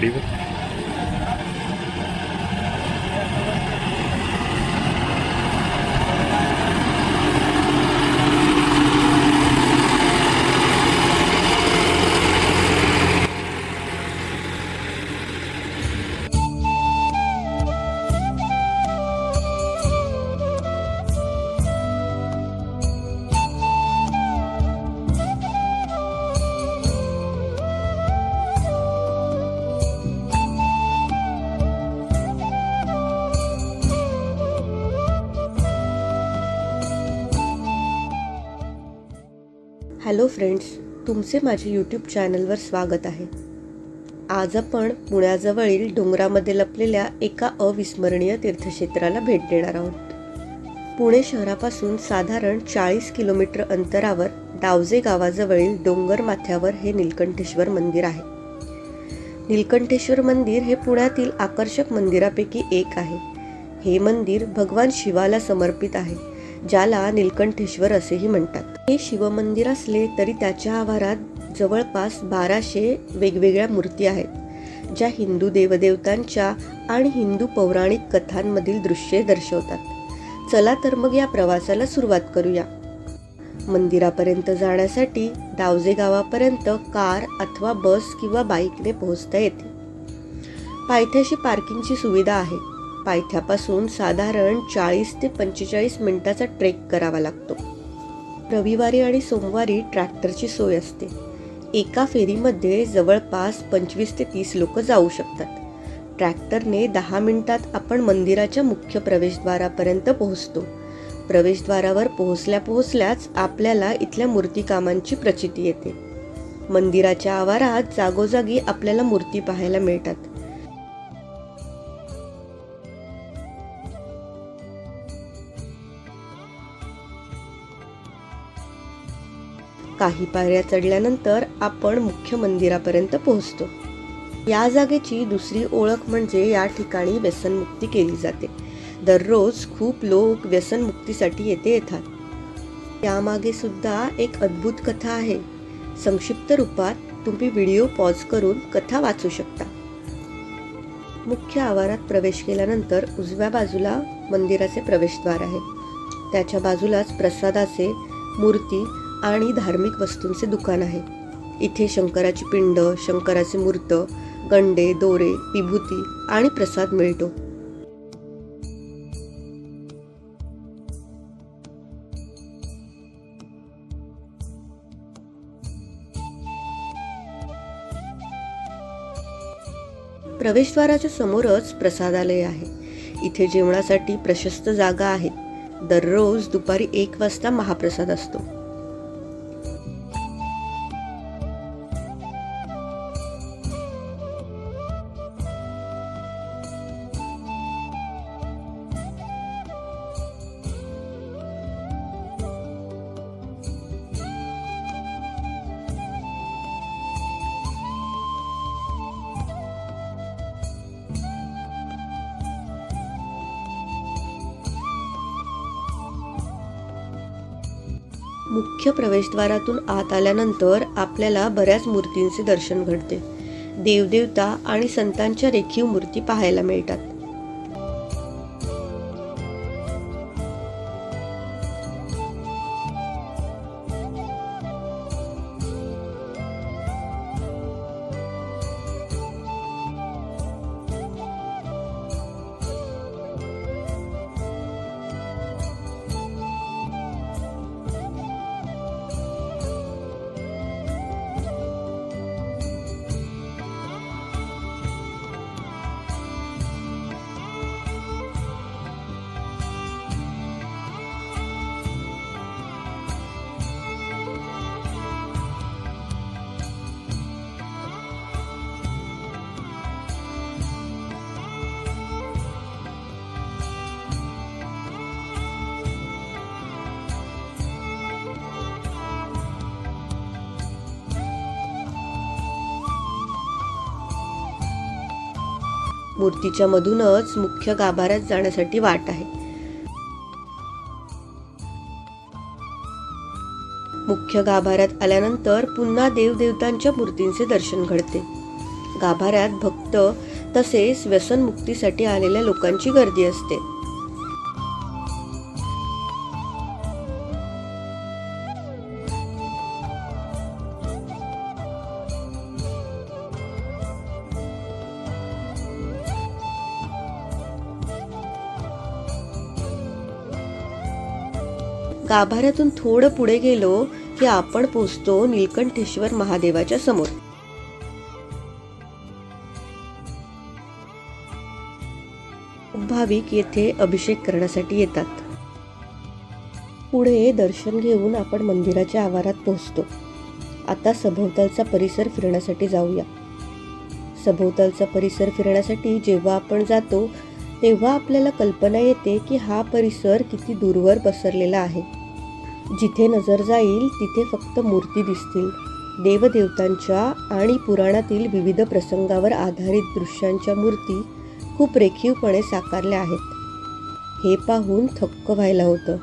ಗಾಡಿದು hello friends तुमचे माझे यूट्यूब चॅनलवर स्वागत आहे. आज आपण पुण्याजवळील डोंगरामध्ये लपलेल्या एका अविस्मरणीय तीर्थक्षेत्राला भेट देणार आहोत. पुणे शहरापासून साधारण चाळीस किलोमीटर अंतरावर डावजे गावाजवळील डोंगर माथ्यावर हे नीलकंठेश्वर मंदिर आहे. नीलकंठेश्वर मंदिर हे पुण्यातील आकर्षक मंदिरापैकी एक आहे. हे मंदिर भगवान शिवाला समर्पित आहे ज्याला नीलकंठेश्वर असेही म्हणतात. हे शिवमंदिर असले तरी त्याच्या आवारात जवळपास बाराशे वेगवेगळ्या मूर्ती आहेत ज्या हिंदू देवदेवतांच्या आणि हिंदू पौराणिक कथांमधील दृश्ये दर्शवतात. चला तर मग या प्रवासाला सुरुवात करूया. मंदिरापर्यंत जाण्यासाठी डावजे गावापर्यंत कार अथवा बस किंवा बाईकने पोहोचता येते. पायथ्याशी पार्किंगची सुविधा आहे. पायथ्यापासून साधारण चाळीस ते पंचेचाळीस मिनिटाचा ट्रेक करावा लागतो. रविवारी आणि सोमवारी ट्रॅक्टरची सोय असते. एका फेरीमध्ये जवळपास पंचवीस ते तीस लोक जाऊ शकतात. ट्रॅक्टरने दहा मिनिटात आपण मंदिराच्या मुख्य प्रवेशद्वारापर्यंत पोहोचतो. प्रवेशद्वारावर पोहोचल्या पोहोचल्याच आपल्याला इथल्या मूर्तिकामांची प्रचिती येते. मंदिराच्या आवारात जागोजागी आपल्याला मूर्ती पाहायला मिळतात. काही पायऱ्या चढल्यानंतर आपण मुख्य मंदिरापर्यंत पोहोचतो. या जागेची दुसरी ओळख म्हणजे या ठिकाणी व्यसनमुक्ती केली जाते. दररोज खूप लोक व्यसनमुक्तीसाठी येथे येतात. यामागे सुद्धा एक अद्भुत कथा आहे. संक्षिप्त रूपात तुम्ही व्हिडिओ पॉज करून कथा वाचू शकता. मुख्य आवारात प्रवेश केल्यानंतर उजव्या बाजूला मंदिराचे प्रवेशद्वार आहे. त्याच्या बाजूलाच प्रसादाचे मूर्ती आणि धार्मिक वस्तूंचे दुकान आहे. इथे शंकराची पिंड शंकराचे मूर्त गंडे दोरे विभूती आणि प्रसाद मिळतो. प्रवेशद्वाराच्या समोरच प्रसादालय आहे. इथे जेवणासाठी प्रशस्त जागा आहे दररोज दुपारी एक वाजता महाप्रसाद असतो. मुख्य प्रवेशद्वारातून आत आल्यानंतर आपल्याला बऱ्याच मूर्तींचे दर्शन घडते. देवदेवता आणि संतांच्या रेखीव मूर्ती पाहायला मिळतात. मूर्तीच्या मधूनच मुख्य गाभाऱ्यात जाण्यासाठी वाट आहे. मुख्य गाभाऱ्यात आल्यानंतर पुन्हा देवदेवतांच्या मूर्तींचे दर्शन घडते. गाभाऱ्यात भक्त तसेच व्यसनमुक्तीसाठी आलेल्या लोकांची गर्दी असते. गाभाऱ्यातून थोडं पुढे गेलो की आपण पोचतो नीलकंठेश्वर महादेवाच्या समोर. भाविक येथे अभिषेक करण्यासाठी येतात. पुढे दर्शन घेऊन आपण मंदिराच्या आवारात पोहोचतो. आता सभोवतालचा परिसर फिरण्यासाठी जाऊया. सभोवतालचा परिसर फिरण्यासाठी जेव्हा आपण जातो तेव्हा आपल्याला कल्पना येते की हा परिसर किती दूरवर पसरलेला आहे. जिथे नजर जाईल तिथे फक्त मूर्ती दिसतील. देवदेवतांच्या आणि पुराणातील विविध प्रसंगावर आधारित दृश्यांच्या मूर्ती खूप रेखीवपणे साकारल्या आहेत. हे पाहून थक्क व्हायला होतं.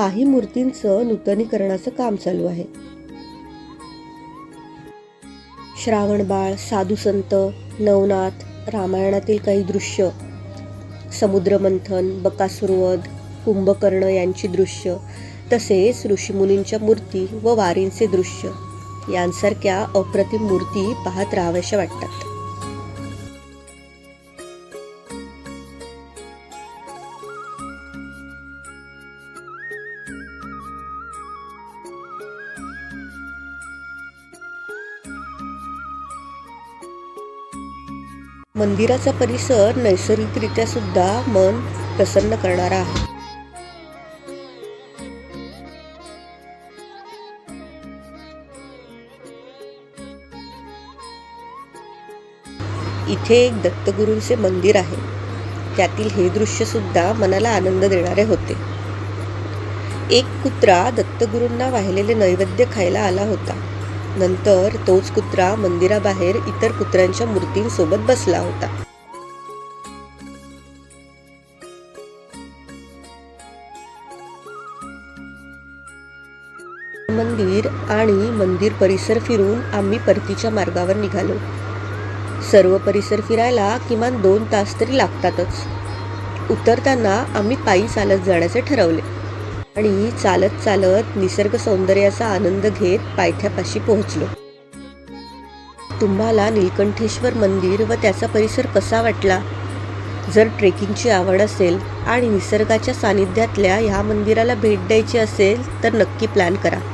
काही मूर्तींचं नूतनीकरणाचं काम चालू आहे. श्रावणबाळ साधू संत नवनाथ रामायणातील काही दृश्य समुद्रमंथन बकासुरवध कुंभकर्ण यांची दृश्य तसेच ऋषीमुनींच्या मूर्ती व वारींचे दृश्य यांसारख्या अप्रतिम मूर्ती पाहत राहाव्याशा वाटतात. मंदिराचा परिसर नैसर्गिकरित्या सुद्धा मन प्रसन्न करणारा आहे. इथे एक दत्तगुरूंचे मंदिर आहे. त्यातील हे दृश्य सुद्धा मनाला आनंद देणारे होते. एक कुत्रा दत्तगुरूंना वाहिलेले नैवेद्य खायला आला होता. नंतर तोच कुत्रा मंदिराबाहेर इतर कुत्र्यांच्या मूर्तींसोबत बसला होता. मंदिर आणि मंदिर परिसर फिरून आम्ही परतीच्या मार्गावर निघालो. सर्व परिसर फिरायला किमान दोन तास तरी लागतातच. उतरताना आम्ही पायी चालत जाण्याचे ठरवले. आणि चालत चालत निसर्ग सौंदर्याचा आनंद घेत पायथ्यापाशी पोहोचलो. तुम्हाला नीलकंठेश्वर मंदिर व त्याचा परिसर कसा वाटला? जर ट्रेकिंगची आवड असेल आणि निसर्गाच्या सानिध्यातल्या ह्या मंदिराला भेट द्यायची असेल तर नक्की प्लॅन करा.